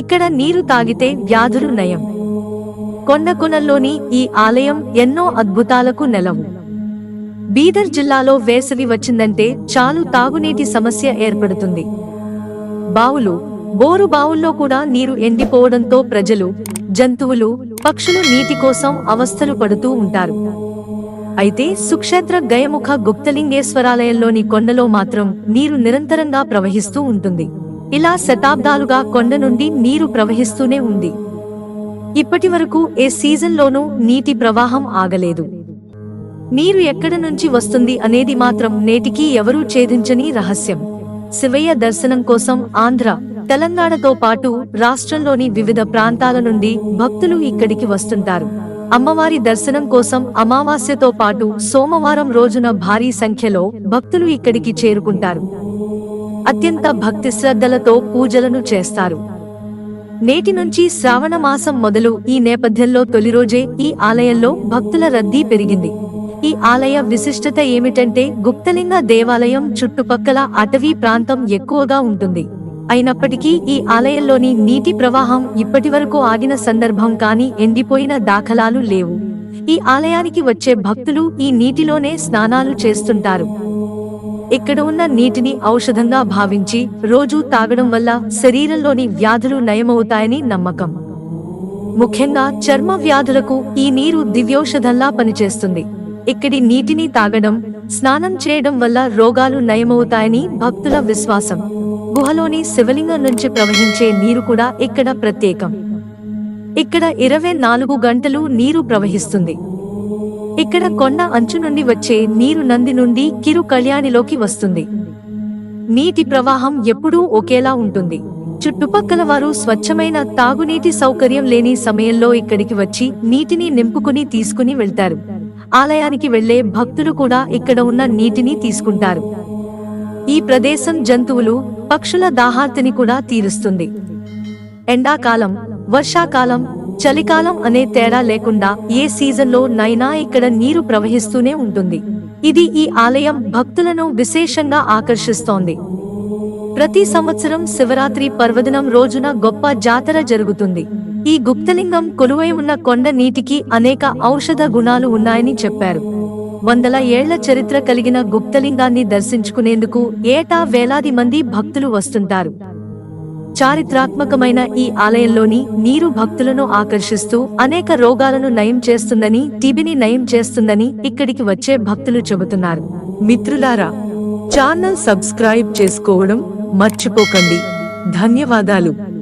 ఇక్కడ నీరు తాగితే వ్యాధులు నయం. కొండకొనల్లోని ఈ ఆలయం ఎన్నో అద్భుతాలకు నెలవు. బీదర్ జిల్లాలో వేసవి వచ్చిందంటే చాలు తాగునీటి సమస్య ఏర్పడుతుంది. బావులు బోరు బావుల్లో కూడా నీరు ఎండిపోవడంతో ప్రజలు జంతువులు పక్షులు నీటి కోసం అవస్థలు పడుతూ ఉంటారు. అయితే సుక్షేత్ర గయముఖ గుప్తలింగేశ్వరాలయంలోని కొండలో మాత్రం నీరు నిరంతరంగా ప్రవహిస్తూ ఉంటుంది. ఇలా శతాబ్దాలుగా కొండ నుండి నీరు ప్రవహిస్తూనే ఉంది. ఇప్పటి వరకు ఏ సీజన్లోనూ నీటి ప్రవాహం ఆగలేదు. నీరు ఎక్కడ నుంచి వస్తుంది అనేది మాత్రం నేటికీ ఎవరూ ఛేదించని రహస్యం. శివయ్య దర్శనం కోసం ఆంధ్ర తెలంగాణతో పాటు రాష్ట్రంలోని వివిధ ప్రాంతాల నుండి భక్తులు ఇక్కడికి వస్తుంటారు. అమ్మవారి దర్శనం కోసం అమావాస్యతో పాటు సోమవారం రోజున భారీ సంఖ్యలో భక్తులు ఇక్కడికి చేరుకుంటారు. అత్యంత భక్తి శ్రద్ధలతో పూజలను చేస్తారు. నేటి నుంచి శ్రావణ మాసం మొదలు ఈ నేపథ్యంలో తొలి రోజే ఈ ఆలయంలో భక్తుల రద్దీ పెరిగింది. ఈ ఆలయ విశిష్టత ఏమిటంటే గుప్తలింగ దేవాలయం చుట్టుపక్కల అటవీ ప్రాంతం ఎక్కువగా ఉంటుంది. అయినప్పటికీ ఈ ఆలయంలోని నీటి ప్రవాహం ఇప్పటి వరకు ఆగిన సందర్భం కానీ ఎండిపోయిన దాఖలాలు లేవు. ఈ ఆలయానికి వచ్చే భక్తులు ఈ నీటిలోనే స్నానాలు చేస్తుంటారు. ఇక్కడ ఉన్న నీటిని ఔషధంగా భావించి రోజూ తాగడం వల్ల శరీరంలోని వ్యాధులు నయమవుతాయని నమ్మకం. ముఖ్యంగా చర్మ వ్యాధులకు ఈ నీరు దివ్యౌషధంలా పనిచేస్తుంది. ఇక్కడి నీటిని తాగడం స్నానం చేయడం వల్ల రోగాలు నయమవుతాయని భక్తుల విశ్వాసం. గుహలోని శివలింగం నుంచి ప్రవహించే నీరు కూడా ఇక్కడ ప్రత్యేకం. ఇక్కడ ఇరవై నాలుగు గంటలు నీరు ప్రవహిస్తుంది. ఇక్కడ కొండ అంచు నుండి వచ్చే నీరు నంది నుండి కిరు కళ్యాణిలోకి వస్తుంది. నీటి ప్రవాహం ఎప్పుడూ ఒకేలా ఉంటుంది. చుట్టుపక్కల వారు స్వచ్ఛమైన తాగునీటి సౌకర్యం లేని సమయంలో ఇక్కడికి వచ్చి నీటిని నింపుకుని తీసుకుని వెళ్తారు. ఆలయానికి వెళ్ళే భక్తులు కూడా ఇక్కడ ఉన్న నీటిని తీసుకుంటారు. ఈ ప్రదేశం జంతువులు పక్షుల దాహార్తిని కూడా తీరుస్తుంది. ఎండాకాలం వర్షాకాలం చలికాలం అనే తేడా లేకుండా ఏ సీజన్లో నైనా ఇక్కడ నీరు ప్రవహిస్తూనే ఉంటుంది. ఇది ఈ ఆలయం భక్తులను విశేషంగా ఆకర్షిస్తోంది. ప్రతి సంవత్సరం శివరాత్రి పర్వదినం రోజున గొప్ప జాతర జరుగుతుంది. ఈ గుప్తలింగం కొలువై ఉన్న కొండ నీటికి అనేక ఔషధ గుణాలు ఉన్నాయని చెప్పారు. వందల ఏళ్ళ చరిత్ర కలిగిన గుప్తలింగాన్ని దర్శించుకునేందుకు ఏటా వేలాది మంది భక్తులు వస్తుంటారు. చారిత్రాత్మకమైన ఈ ఆలయంలోని నీరు భక్తులను ఆకర్షిస్తూ అనేక రోగాలను నయం చేస్తుందని టీబీని నయం చేస్తుందని ఇక్కడికి వచ్చే భక్తులు చెబుతున్నారు. మిత్రులారా ఛానల్ సబ్స్క్రైబ్ చేసుకోవడం మర్చిపోకండి. ధన్యవాదాలు.